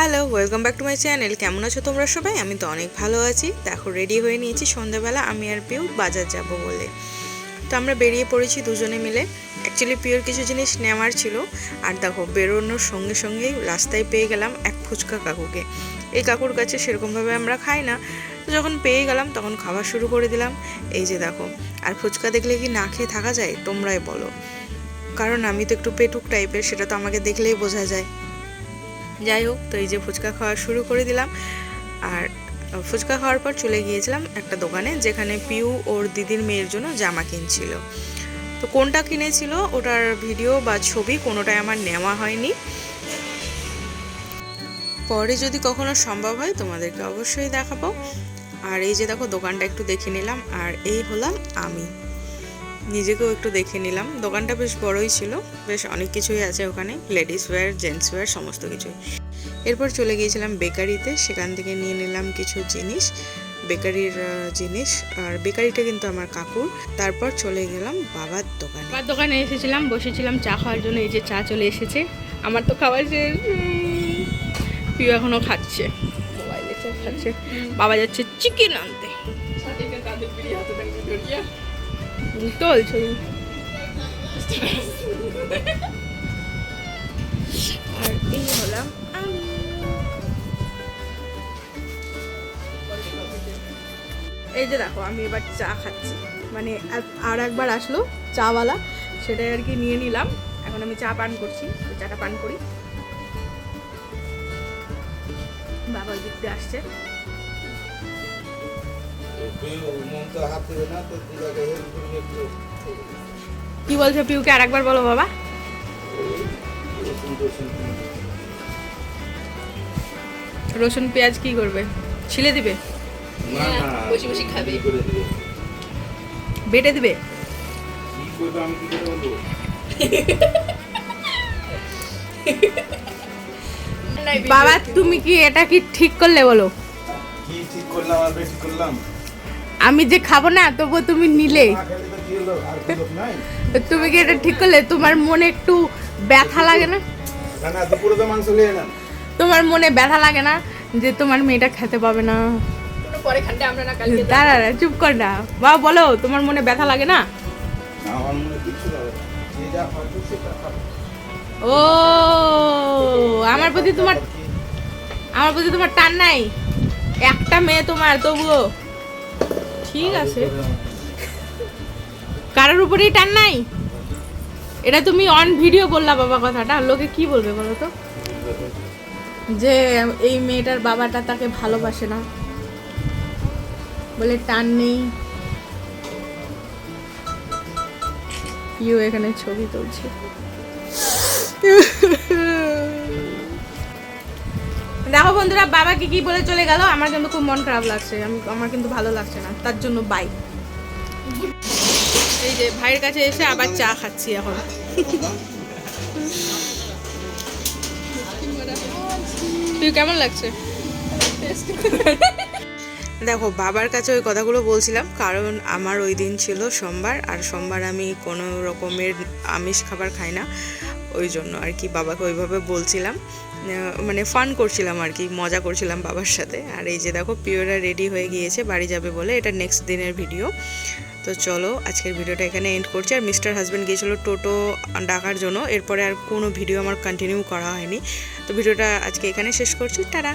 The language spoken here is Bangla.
Hello welcome back to my channel কেমন আছো তোমরা সবাই? আমি তো অনেক ভালো আছি। দেখো রেডি হয়ে নিয়েছি সন্ধ্যাবেলা আমি আর পিউ বাজার যাব বলে। তো আমরা বেরিয়ে পড়েছি দুজনে মিলে। অ্যাকচুয়ালি পিওর কিছু জিনিস নেওয়ার ছিল। আর দেখো, বেরোনোর সঙ্গে সঙ্গেই রাস্তায় পেয়ে গেলাম এক ফুচকা কাকুকে। এই কাকুর কাছে সেরকমভাবে আমরা খাই না। যখন পেয়ে গেলাম, তখন খাওয়া শুরু করে দিলাম। এই যে দেখো, আর ফুচকা দেখলে কি না খেয়ে থাকা যায়? তোমরাই বলো। কারণ আমি তো একটু পেটুক টাইপের সেটা তো আমাকে দেখলেই বোঝা যায়। যাই হোক, তো এই যে ফুচকা খাওয়া শুরু করে দিলাম। আর ফুচকা খাওয়ার পর চলে গিয়েছিলাম একটা দোকানে, যেখানে পিউ ওর দিদির মেয়ের জন্য জামা কিনছিল। তো কোনটা কিনেছিল, ওটার ভিডিও বা ছবি কোনোটাই আমার নেওয়া হয়নি। পরে যদি কখনো সম্ভব হয়, তোমাদেরকে অবশ্যই দেখাবো। আর এই যে দেখো, দোকানটা একটু দেখে নিলাম। আর এই হলাম আমি। নিজেকেও একটু দেখে নিলাম। দোকানটা বেশ বড়ই ছিল। বেশ অনেক কিছুই আছে ওখানে। লেডিস ওয়্যার জেন্টস ওয়্যার সমস্ত কিছুই। এরপর চলে গিয়েছিলাম বেকারিতে। সেখান থেকে নিয়ে নিলাম কিছু জিনিস। বেকারির জিনিস। আর বেকারিটা কিন্তু আমার কাকুর। তারপর চলে গেলাম বাবার দোকানে। বাবার দোকানে এসেছিলাম বসেছিলাম চা খাওয়ার জন্য। এই যে চা চলে এসেছে। আমার তো খাবার শেষ পিউ এখনও খাচ্ছে। মোবাইলে খাচ্ছে। বাবা যাচ্ছে চিকেন আনতে। তোল ছবি আর এই হলাম এই যে দেখো, আমি এবার চা খাচ্ছি। মানে আর- একবার আসলো চাওয়ালা, সেটাই আর কি নিয়ে নিলাম। এখন আমি চা পান করছি চাটা পান করি। বাবা দিক আসছে। কি বলছো পিউকে আর একবার বলো বাবা? রসুন পেঁয়াজ কি করবে? ছিলে দিবে? না না বসে বসে খাবে। দেবে? বেটে দিবে? বাবা তুমি কি এটা কি ঠিক করলে বলো? কি ঠিক করলাম আর বেশি করলাম? আমি যে খাব না তবুও তুমি নিলে। তুমি কি এটা ঠিক করলে? তোমার মনে একটু ব্যথা লাগে না? না না দুপুরে তো মাংস নিয়ে এলাম তোমার মনে ব্যথা লাগে না যে তোমার মেয়েটা খেতে পাবে না? কোনো পরে খানটা আমরা না কালকে দাঁড়া চুপ কর না। বাবা বলো তোমার মনে ব্যথা লাগে না? মনে ও আমার প্রতি তোমার আমার প্রতি তোমার টান নাই। একটা মেয়ে তোমার তবুও। ঠিক আছে। কারোর উপরেই টান নাই? এটা তুমি অন ভিডিও বললা বাবা কথাটা, লোকে কি বলবে বলো তো? যে এই মেয়েটার বাবাটা তাকে ভালোবাসে না। বলে টান নেই। ইউ এখানে ছবি তুলছে। দেখো বন্ধুরা বাবাকে কি বলে চলে গেল, আমার কিন্তু খুব মন খারাপ লাগছে, আমি, আমার কিন্তু ভালো লাগছে না, তার জন্য বাই এই যে, ভাইয়ের কাছে এসে আবার চা খাচ্ছি এখন। তুই কেমন লাগছে? দেখো, বাবার কাছে ওই কথাগুলো বলছিলাম, কারণ আমার ওই দিন ছিল সোমবার, আর সোমবার আমি কোনো রকমের আমিষ খাবার খাই না, ওই জন্য আর কি বাবাকে ওইভাবে বলছিলাম। মানে ফান করছিলাম আর কি, মজা করছিলাম বাবার সাথে। আর এই যে দেখো পিওরা রেডি হয়ে গিয়েছে, বাড়ি যাবে বলে। এটা নেক্সট দিনের ভিডিও তো চলো, আজকের ভিডিওটা এখানে এন্ড করছি। আর মিস্টার হাজব্যান্ড গিয়েছিল টোটো ডাকার জন্য। এরপরে আর কোনো ভিডিও আমার কন্টিনিউ করা হয়নি। তো ভিডিওটা আজকে এখানে শেষ করছি। টাটা!